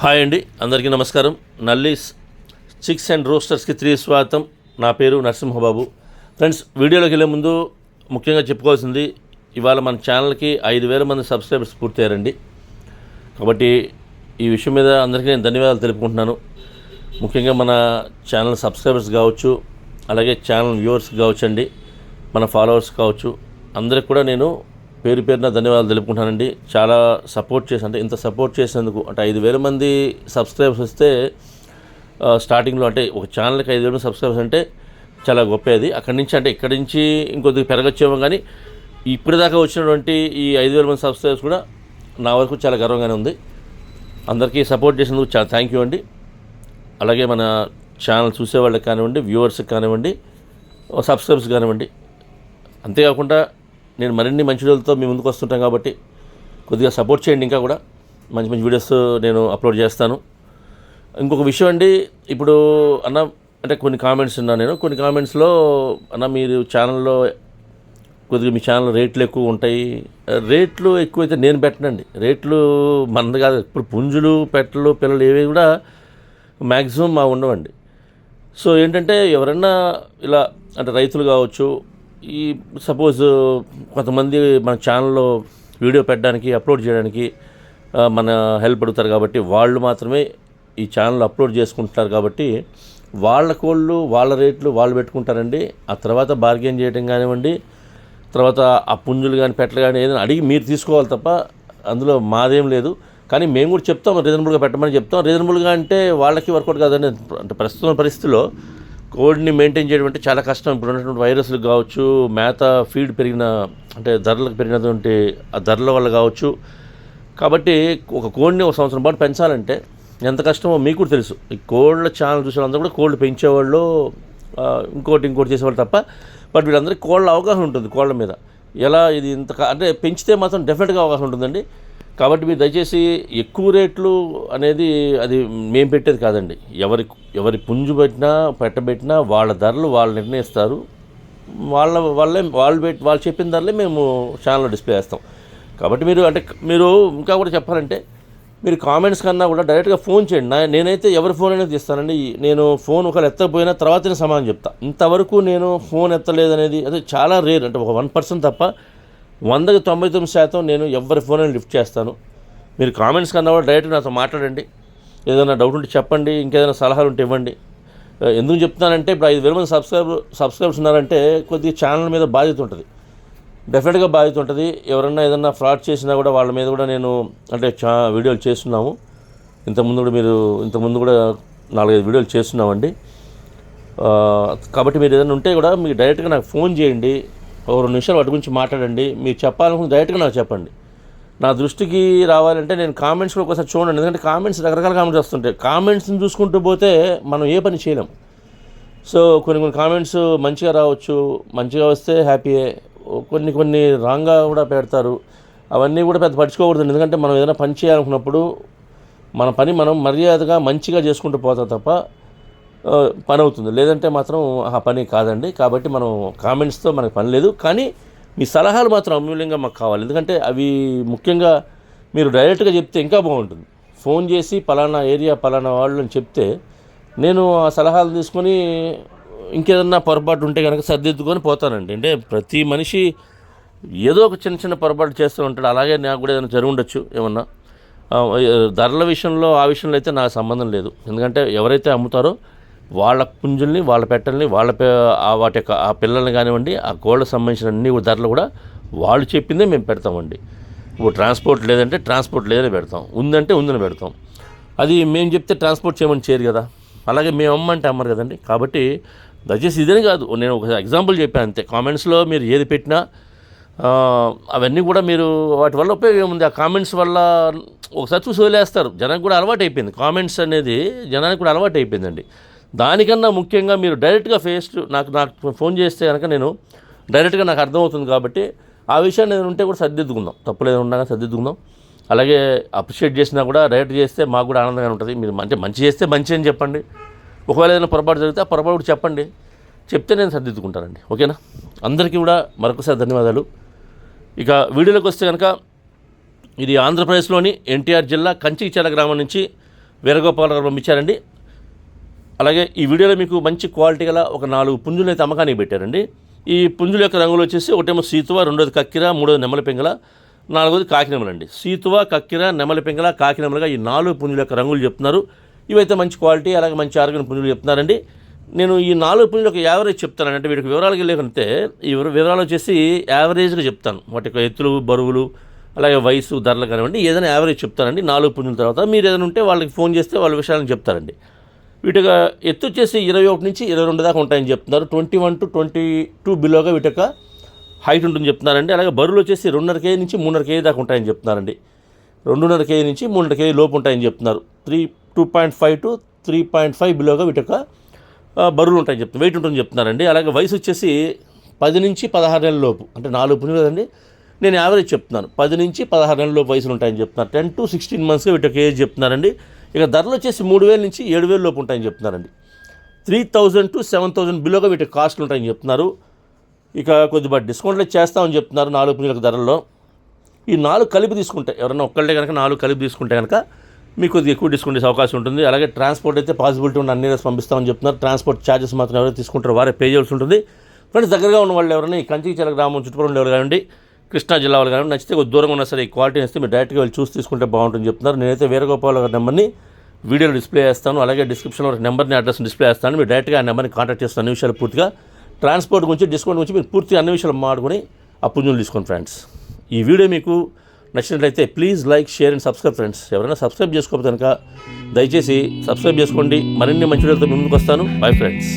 Hi అండి అందరికీ నమస్కారం. నల్లీస్ చిక్స్ అండ్ రోస్టర్స్కి త్రీ స్వాగతం. నా పేరు నరసింహబాబు. ఫ్రెండ్స్ వీడియోలోకి వెళ్ళే ముందు ముఖ్యంగా చెప్పుకోవాల్సింది ఇవాళ మన ఛానల్కి ఐదు వేల మంది సబ్స్క్రైబర్స్ పూర్తయ్యారండి కాబట్టి ఈ విషయం మీద అందరికీ నేను ధన్యవాదాలు తెలుపుకుంటున్నాను. ముఖ్యంగా మన ఛానల్ సబ్స్క్రైబర్స్ కావచ్చు అలాగే ఛానల్ వ్యూవర్స్ కావచ్చు అండి మన ఫాలోవర్స్ కావచ్చు. అందరికి కూడా నేను పేరు పేరున ధన్యవాదాలు తెలుపుకుంటానండి చాలా సపోర్ట్ చేసి అంటే ఇంత సపోర్ట్ చేసినందుకు అంటే ఐదు వేల మంది సబ్స్క్రైబర్స్ వస్తే స్టార్టింగ్లో అంటే ఒక ఛానల్కి ఐదు వేల సబ్స్క్రైబర్స్ అంటే చాలా గొప్పది. అక్కడి నుంచి అంటే ఇక్కడి నుంచి ఇంకొద్ది పెరగచ్చేమో కానీ ఇప్పటిదాకా వచ్చినటువంటి ఈ ఐదు వేల మంది సబ్స్క్రైబర్స్ కూడా నా వరకు చాలా గర్వంగానే ఉంది. అందరికీ సపోర్ట్ చేసినందుకు చాలా థ్యాంక్ యూ అండి. అలాగే మన ఛానల్ చూసేవాళ్ళకి కానివ్వండి వ్యూవర్స్కి కానివ్వండి సబ్స్క్రైబర్స్ కానివ్వండి. అంతేకాకుండా నేను మరిన్ని మంచి వీడియోలతో మీ ముందుకు వస్తుంటాం కాబట్టి కొద్దిగా సపోర్ట్ చేయండి ఇంకా కూడా. మంచి మంచి వీడియోస్ నేను అప్లోడ్ చేస్తాను. ఇంకొక విషయం అండి ఇప్పుడు అన్న అంటే కొన్ని కామెంట్స్ ఉన్నా నేను కొన్ని కామెంట్స్లో అన్న మీరు ఛానల్లో కొద్దిగా మీ ఛానల్ రేట్లు ఎక్కువ ఉంటాయి. రేట్లు ఎక్కువైతే నేను పెట్టనండి. రేట్లు మనది కాదు ఇప్పుడు పుంజులు పెట్టలు పిల్లలు ఏవి కూడా మ్యాక్సిమం మా ఉండవండి. సో ఏంటంటే ఎవరన్నా ఇలా అంటే రైతులు కావచ్చు ఈ సపోజ్ కొంతమంది మన ఛానల్లో వీడియో పెట్టడానికి అప్లోడ్ చేయడానికి మన హెల్ప్ అడుగుతారు కాబట్టి వాళ్ళు మాత్రమే ఈ ఛానల్ అప్లోడ్ చేసుకుంటున్నారు కాబట్టి వాళ్ళ కోళ్ళు వాళ్ళ రేట్లు వాళ్ళు పెట్టుకుంటారండి. ఆ తర్వాత బార్గెన్ చేయడం కానివ్వండి తర్వాత ఆ పుంజులు కానీ పెట్టలు కానీ ఏదైనా అడిగి మీరు తీసుకోవాలి తప్ప అందులో మాదేం లేదు. కానీ మేము కూడా చెప్తాం రీజనబుల్గా పెట్టమని చెప్తాం. రీజనబుల్గా అంటే వాళ్ళకి వర్కౌట్ కాదండి. అంటే ప్రస్తుతం పరిస్థితిలో కోడిని మెయింటైన్ చేయడం అంటే చాలా కష్టం. ఇప్పుడు ఉన్నటువంటి వైరస్లు కావచ్చు మేత ఫీడ్ పెరిగిన అంటే ధరలకు పెరిగినటువంటి ఆ ధరల వల్ల కావచ్చు. కాబట్టి ఒక కోడిని ఒక సంవత్సరం పాటు పెంచాలంటే ఎంత కష్టమో మీకు కూడా తెలుసు. ఈ కోళ్ళ ఛానల్ చూసే వాళ్ళందరూ కూడా కోళ్ళు పెంచేవాళ్ళు ఇంకోటి ఇంకోటి చేసేవాళ్ళు తప్ప బట్ వీళ్ళందరికీ కోళ్ళ అవగాహన ఉంటుంది కోళ్ళ మీద. ఎలా ఇది ఇంత అంటే పెంచితే మాత్రం డెఫినెట్గా అవగాహన ఉంటుందండి. కాబట్టి మీరు దయచేసి ఎక్కువ రేట్లు అనేది అది మేము పెట్టేది కాదండి. ఎవరి ఎవరి పుంజు పెట్టినా పెట్టబెట్టినా వాళ్ళ ధరలు వాళ్ళు నిర్ణయిస్తారు. వాళ్ళ వాళ్ళే వాళ్ళు పెట్టి వాళ్ళు చెప్పిన ధరలే మేము ఛానల్లో డిస్ప్లే చేస్తాం. కాబట్టి మీరు అంటే మీరు ఇంకా కూడా చెప్పాలంటే మీరు కామెంట్స్ కన్నా కూడా డైరెక్ట్గా ఫోన్ చేయండి. నా నేనైతే ఎవరి ఫోన్ అనేది తీస్తానండి. నేను ఫోన్ ఒకవేళ ఎత్తకపోయినా తర్వాత నేను సమాధానం చెప్తా. ఇంతవరకు నేను ఫోన్ ఎత్తలేదనేది అదే చాలా రేర్ అంటే ఒక వన్ పర్సెంట్ తప్ప వందకి తొంభై తొమ్మిది శాతం నేను ఎవరి ఫోన్ లిఫ్ట్ చేస్తాను. మీరు కామెంట్స్ కన్నా కూడా డైరెక్ట్ నాతో మాట్లాడండి. ఏదైనా డౌట్ ఉంటే చెప్పండి ఇంకేదైనా సలహాలు ఉంటే ఇవ్వండి. ఎందుకు చెప్తున్నానంటే ఇప్పుడు ఐదు వేల మంది సబ్స్క్రైబ్ సబ్స్క్రైబర్స్ ఉన్నారంటే కొద్దిగా ఛానల్ మీద బాధ్యత ఉంటుంది. డెఫినెట్గా బాధ్యత ఉంటుంది. ఎవరన్నా ఏదన్నా ఫ్రాడ్ చేసినా కూడా వాళ్ళ మీద కూడా నేను అంటే చా వీడియోలు చేస్తున్నాము. ఇంతకుముందు కూడా మీరు ఇంతకుముందు కూడా నాలుగైదు వీడియోలు చేస్తున్నామండి. కాబట్టి మీరు ఏదైనా ఉంటే కూడా మీరు డైరెక్ట్గా నాకు ఫోన్ చేయండి. ఒక రెండు నిమిషాలు వాటి గురించి మాట్లాడండి. మీరు చెప్పాలనుకుంటే డైరెక్ట్గా నాకు చెప్పండి. నా దృష్టికి రావాలంటే నేను కామెంట్స్ కూడా ఒకసారి చూడండి. ఎందుకంటే కామెంట్స్ రకరకాల కామెంట్స్ వస్తుంటాయి. కామెంట్స్ని చూసుకుంటూ పోతే మనం ఏ పని చేయలేం. సో కొన్ని కొన్ని కామెంట్స్ మంచిగా రావచ్చు మంచిగా వస్తే హ్యాపీయే కొన్ని కొన్ని రాంగ్గా కూడా పెడతారు. అవన్నీ కూడా పెద్ద పడుచుకోకూడదు ఎందుకంటే మనం ఏదైనా పని చేయాలనుకున్నప్పుడు మన పని మనం మర్యాదగా మంచిగా చేసుకుంటూ పోతాం తప్ప పని అవుతుంది లేదంటే మాత్రం ఆ పని కాదండి. కాబట్టి మనం కామెంట్స్తో మనకు పని లేదు. కానీ మీ సలహాలు మాత్రం అమూల్యంగా మాకు కావాలి. ఎందుకంటే అవి ముఖ్యంగా మీరు డైరెక్ట్గా చెప్తే ఇంకా బాగుంటుంది. ఫోన్ చేసి పలానా ఏరియా పలానా వాళ్ళు అని చెప్తే నేను ఆ సలహాలు తీసుకొని ఇంకేదన్నా పొరపాటు ఉంటే కనుక సర్దిద్దుకొని పోతానండి. అంటే ప్రతి మనిషి ఏదో ఒక చిన్న చిన్న పొరపాటు చేస్తూ ఉంటాడు. అలాగే నాకు కూడా ఏదైనా జరిగి ఉండొచ్చు ఏమన్నా. ధరల విషయంలో ఆ విషయంలో అయితే నాకు సంబంధం లేదు. ఎందుకంటే ఎవరైతే అమ్ముతారో వాళ్ళ పుంజుల్ని వాళ్ళ పెట్టల్ని వాళ్ళ వాటి యొక్క ఆ పిల్లల్ని కానివ్వండి ఆ కోళ్ళకు సంబంధించిన అన్ని ధరలు కూడా వాళ్ళు చెప్పిందే మేము పెడతామండి. ఇప్పుడు ట్రాన్స్పోర్ట్ లేదంటే ట్రాన్స్పోర్ట్ లేదని పెడతాం. ఉందంటే ఉందని పెడతాం. అది మేము చెప్తే ట్రాన్స్పోర్ట్ చేయమని చేయరు కదా. అలాగే మేము అమ్మంటే అమ్మరు కదండి. కాబట్టి దయచేసి ఇదని కాదు. నేను ఒక ఎగ్జాంపుల్ చెప్పాను అంతే. కామెంట్స్లో మీరు ఏది పెట్టినా అవన్నీ కూడా మీరు వాటి వల్ల ఉపయోగం ఏముంది? ఆ కామెంట్స్ వల్ల ఒకసారి చూసి వదిలేస్తారు. జనానికి కూడా అలవాటు అయిపోయింది కామెంట్స్ అనేది జనానికి కూడా అలవాటు అయిపోయిందండి దానికన్నా ముఖ్యంగా మీరు డైరెక్ట్గా ఫేస్ నాకు నాకు ఫోన్ చేస్తే కనుక నేను డైరెక్ట్గా నాకు అర్థమవుతుంది కాబట్టి ఆ విషయాన్ని ఏదైనా ఉంటే కూడా సర్దిద్దుకుందాం. తప్పులు ఏదైనా ఉన్నా సర్దిద్దుకుందాం. అలాగే అప్రిషియేట్ చేసినా కూడా డైరెక్ట్ చేస్తే మాకు కూడా ఆనందంగా ఉంటుంది. మీరు మంచి మంచి చేస్తే మంచి అని చెప్పండి. ఒకవేళ ఏదైనా పొరపాటు జరిగితే ఆ పొరపాటు కూడా చెప్పండి. చెప్తే నేను సర్దిద్దుకుంటానండి. ఓకేనా? అందరికీ కూడా మరొకసారి ధన్యవాదాలు. ఇక వీడియోలోకి వస్తే కనుక ఇది ఆంధ్రప్రదేశ్లోని ఎన్టీఆర్ జిల్లా కంచికిచెల గ్రామం నుంచి వీరగోపాలరావు పంపించారండి. అలాగే ఈ వీడియోలో మీకు మంచి క్వాలిటీ గల ఒక నాలుగు పుంజులు అయితే అమ్మకానికి పెట్టారండి. ఈ పుంజుల యొక్క రంగులు వచ్చేసి ఒకటేమో సీతువ రెండోది కక్కిర మూడోది నెమలి పెంగల నాలుగోది కాకినెమలండి సీతువ కక్కిర నెమలి పెంగల కాకినెమలగా ఈ నాలుగు పుంజుల యొక్క రంగులు చెప్తున్నారు. ఇవైతే మంచి క్వాలిటీ అలాగే మంచి ఆరోగ్యం పుంజులు చెప్తున్నారండి. నేను ఈ నాలుగు పుంజులు ఒక యావరేజ్ చెప్తాను. అంటే వీటికి వివరాలకి లేకుంటే ఈ వివరాలు వచ్చేసి యావరేజ్గా చెప్తాను. వాటి యొక్క ఎత్తులు బరువులు అలాగే వయసు ధరలు కానివ్వండి ఏదైనా యావరేజ్ చెప్తానండి. నాలుగు పుంజుల తర్వాత మీరు ఏదైనా ఉంటే వాళ్ళకి ఫోన్ చేస్తే వాళ్ళ విషయాలను చెప్తారండి. వీటిక ఎత్తు వచ్చేసి ఇరవై ఒకటి నుంచి ఇరవై రెండు దాకా ఉంటాయని చెప్తున్నారు. Twenty one to twenty two బిలోగా వీటిక హైట్ ఉంటుంది చెప్తున్నారండి. అలాగే బరువులు వచ్చేసి రెండున్నర కేజీ నుంచి మూడున్నర కేజీ దాకా ఉంటాయని చెప్తున్నారండి. రెండున్నర కేజీ నుంచి మూడున్నర కేజీ లోపు ఉంటాయని చెప్తున్నారు. Three two point five to three point five బిలోగా వీటిక బరువులు ఉంటాయని చెప్తున్నారు. వెయిట్ ఉంటుందని చెప్తున్నారండి. అలాగే వయసు వచ్చేసి పది నుంచి పదహారు నెలల లోపు. అంటే నాలుగు పుణ్యులు కదండి. నేను యావరేజ్ చెప్తున్నాను. పది నుంచి పదహారు నెలల లోపు వయసులు ఉంటాయని చెప్తున్నారు. టెన్ టు సిక్స్టీన్ మంత్స్గా వీటికి ఏజ్ చెప్తున్నారండి. ఇక ధరలు వచ్చేసి మూడు వేల నుంచి ఏడు వేల లోపు ఉంటాయని చెప్తున్నారండి. Three thousand to seven thousand బిలోగా వీటి కాస్ట్లు ఉంటాయని చెప్తున్నారు. ఇక కొద్దిగా డిస్కౌంట్లు చేస్తామని చెప్తున్నారు నాలుగు పుంజులకు ధరల్లో. ఈ నాలుగు కలిపి తీసుకుంటే ఎవరైనా ఒక్కళ్ళే కనుక నాలుగు కలిపి తీసుకుంటే కనుక మీకు కొద్దిగా ఎక్కువ డిస్కౌంట్ చేసే అవకాశం ఉంటుంది. అలాగే ట్రాన్స్పోర్ట్ అయితే పాసిబిలిటీ ఉన్న అన్ని పంపిస్తామని చెప్తున్నారు. ట్రాన్స్పోర్ట్ ఛార్జెస్ మాత్రం ఎవరైతే తీసుకుంటారో వారే పే చేయాల్సి ఉంటుంది. ఫ్రెండ్స్ దగ్గరగా ఉన్న వాళ్ళు ఎవరైనా ఈ కంచిచల గ్రామం చుట్టుపక్కల ఉండేవారు వాళ్ళు కానివ్వండి కృష్ణా జిల్లా వాళ్ళు కానీ నచ్చితే కొద్ది దూరంగా ఉన్నా సరే ఈ క్వాలిటీ వస్తే మీరు డైరెక్ట్గా వెళ్ళి చూసి తీసుకుంటే బాగుంటుంది చెప్తున్నారు. నేనైతే వేరగోపాల్ గారి నెంబర్ని వీడియోలో డిస్ప్లే చేస్తాను. అలాగే డిస్క్రిప్షన్లో ఒక నెంబర్ని అడ్రస్ డిస్ప్లే చేస్తాను. మీరు డైరెక్ట్గా ఆ నెంబర్ని కాంటాక్ట్ చేస్తాను అన్ని విషయాలు పూర్తిగా ట్రాన్స్పోర్ట్ గురించి డిస్కౌంట్ గురించి మీరు పూర్తిగా అన్ని విషయాలు మాట్లాడుకొని ఆ పుంజులు తీసుకోండి ఫ్రెండ్స్. ఈ వీడియో మీకు నచ్చినట్లయితే please like share and subscribe friends. ఎవరైనా సబ్స్క్రైబ్ చేసుకోకపోతే కనుక దయచేసి సబ్స్క్రైబ్ చేసుకోండి. మరిన్ని మంచి వీడియోలతో ముందుకు వస్తాను. Bye friends.